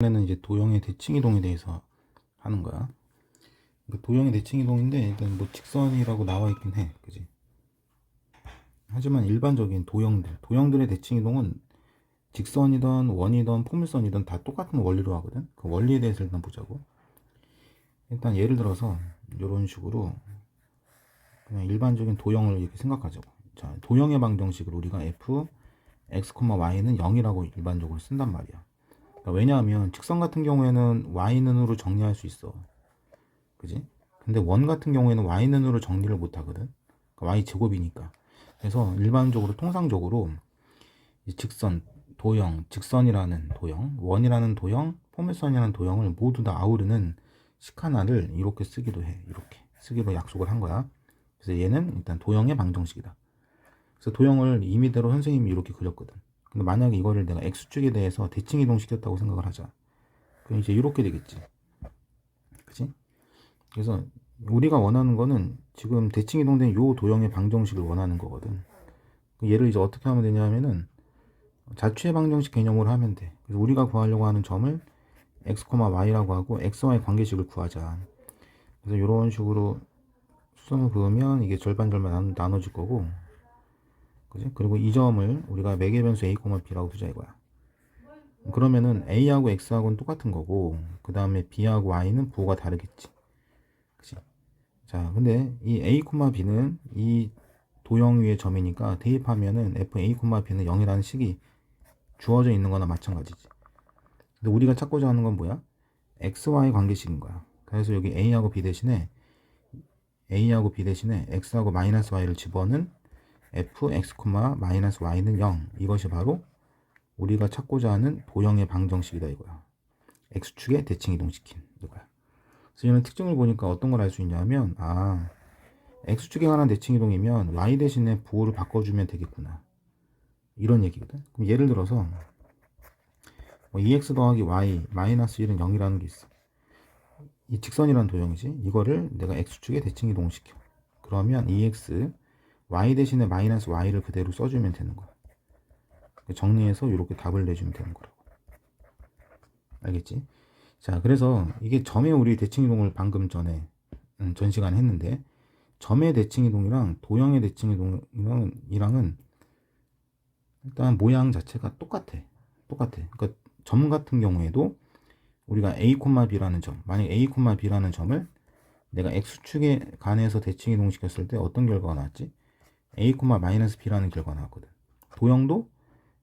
이번에는 이제 도형의 대칭 이동에 대해서 하는 거야. 그 도형의 대칭 이동인데 일단 뭐 직선이라고 나와 있긴 해, 그지? 하지만 일반적인 도형들, 도형들의 대칭 이동은 직선이든 원이든 포물선이든 다 똑같은 원리로 하거든. 그 원리에 대해서 일단 보자고. 일단 예를 들어서 이런 식으로 그냥 일반적인 도형을 이렇게 생각하자고. 자, 도형의 방정식을 우리가 f x, y는 0이라고 일반적으로 쓴단 말이야. 그러니까 왜냐하면 직선 같은 경우에는 y는으로 정리할 수 있어. 그지? 근데 원 같은 경우에는 y는으로 정리를 못 하거든. 그러니까 y 제곱이니까. 그래서 일반적으로 통상적으로 이 직선, 도형, 직선이라는 도형, 원이라는 도형, 포물선이라는 도형을 모두 다 아우르는 식 하나를 이렇게 쓰기도 해. 이렇게 쓰기로 약속을 한 거야. 그래서 얘는 일단 도형의 방정식이다. 그래서 도형을 임의대로 선생님이 이렇게 그렸거든. 만약에 이거를 내가 x축에 대해서 대칭 이동시켰다고 생각을 하자. 그럼 이제 이렇게 되겠지. 그치? 그래서 우리가 원하는 거는 지금 대칭 이동된 요 도형의 방정식을 원하는 거거든. 그 얘를 이제 어떻게 하면 되냐면은 자취의 방정식 개념으로 하면 돼. 그래서 우리가 구하려고 하는 점을 x, y라고 하고 xy 관계식을 구하자. 그래서 이런 식으로 수선을 그으면 이게 절반 절반 나눠- 나눠질 거고 그지? 그리고 이 점을 우리가 매개 변수 a, b라고 두자 이거야. 그러면은 a하고 x하고는 똑같은 거고 그 다음에 b하고 y는 부호가 다르겠지. 그지? 자, 근데 이 a, b는 이 도형 위의 점이니까 대입하면은 f a, b는 0이라는 식이 주어져 있는 거나 마찬가지지. 근데 우리가 찾고자 하는 건 뭐야? x, y 관계식인 거야. 그래서 여기 a하고 b 대신에 a하고 b 대신에 x하고 마이너스 y를 집어넣은 f, x, 마이너스 y는 0 이것이 바로 우리가 찾고자 하는 도형의 방정식이다 이거야. X축에 대칭 이동시킨 이거야. 그래서 이런 특징을 보니까 어떤 걸 알 수 있냐면 아 x축에 관한 대칭 이동이면 y 대신에 부호를 바꿔주면 되겠구나. 이런 얘기거든. 그럼 예를 들어서 뭐 2x 더하기 y 마이너스 1은 0이라는 게 있어. 이 직선이라는 도형이지. 이거를 내가 x축에 대칭 이동시켜. 그러면 2x y 대신에 마이너스 y를 그대로 써주면 되는 거야. 정리해서 이렇게 답을 내주면 되는 거라고. 알겠지? 자, 그래서 이게 점의 우리 대칭 이동을 방금 전에 음, 전 시간에 했는데 점의 대칭 이동이랑 도형의 대칭 이동이랑은 이랑은 일단 모양 자체가 똑같아. 똑같아. 그러니까 점 같은 경우에도 우리가 a, b라는 점, 만약 a, b라는 점을 내가 x축에 관해서 대칭 이동시켰을 때 어떤 결과가 나왔지? A, b라는 결과가 나왔거든. 도형도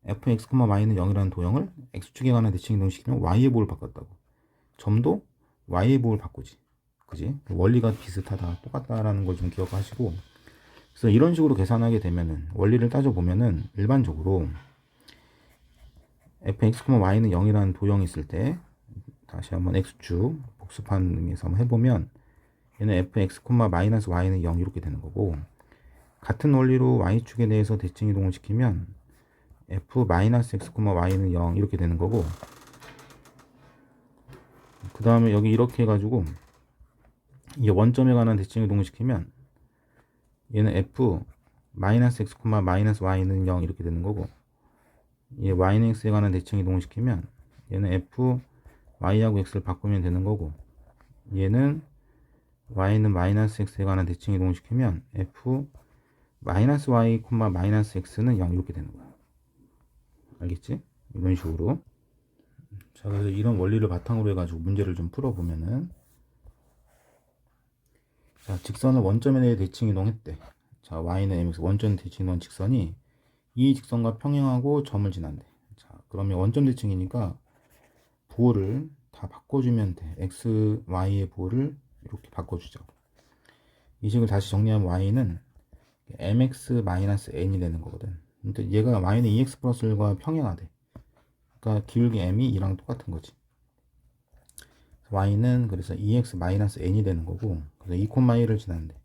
fx, y는 0이라는 도형을 x축에 관한 대칭 이동시키면 y의 보호를 바꿨다고. 점도 y의 보호를 바꾸지. 그지? 원리가 비슷하다, 똑같다라는 걸 좀 기억하시고. 그래서 이런 식으로 계산하게 되면은 원리를 따져 보면은 일반적으로 fx, y는 0이라는 도형이 있을 때 다시 한번 x축 복습하는 의미에서 한번 해보면 얘는 fx, 마이너스 y는 0 이렇게 되는 거고 같은 원리로 y축에 대해서 대칭 이동을 시키면 f-x, y는 0 이렇게 되는 거고 그 다음에 여기 이렇게 해가지고 이 원점에 관한 대칭 이동을 시키면 얘는 f x, y는 0 이렇게 되는 거고 얘 y는 x에 관한 대칭 이동을 시키면 얘는 f y하고 x를 바꾸면 되는 거고 얘는 y는 마이너스 x에 관한 대칭 이동을 시키면 f 마이너스 y, 마이너스 x는 0 이렇게 되는 거야. 알겠지? 이런 식으로. 자, 그래서 이런 원리를 바탕으로 해가지고 문제를 좀 풀어보면은 자, 직선을 원점에 대해 대칭 이동했대. 자, y는 mx 원점 대칭 이동 직선이 이 직선과 평행하고 점을 지난대. 자, 그러면 원점 대칭이니까 부호를 다 바꿔주면 돼. x, y의 부호를 이렇게 바꿔주자. 이 식을 다시 정리하면 y는 mx-n이 되는 거거든. 근데 얘가 y는 2x 플러스 1과 평행하대. 그러니까 기울기 m이 2랑 똑같은 거지. y는 그래서 2x-n이 되는 거고 그래서 2, 1을 지났는데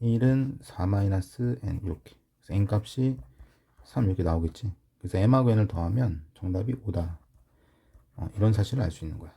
1은 4-n 이렇게 그래서 n 값이 3 이렇게 나오겠지. 그래서 m하고 n을 더하면 정답이 5다. 어, 이런 사실을 알 수 있는 거야.